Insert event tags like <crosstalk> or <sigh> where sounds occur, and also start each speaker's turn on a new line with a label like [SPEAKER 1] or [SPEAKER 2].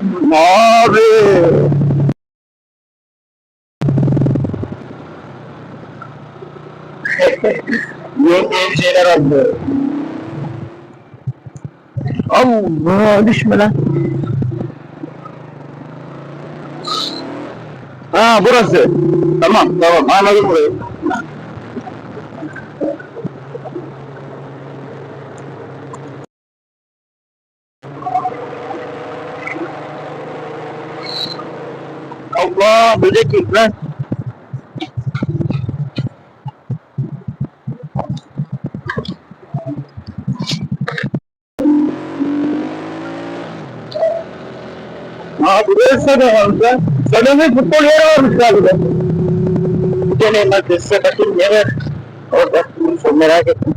[SPEAKER 1] Abi. <laughs> Yok diye bir şeyler oldu. Allah düşme lan. Ha burası. Tamam tamam anladım burayı. Allah böcek yok lan. Aa buraya sana varmış lan. Sana ne futbol yeri varmış galiba. Bu deneyim maddesi bakayım yere. Orada çok merak ettim.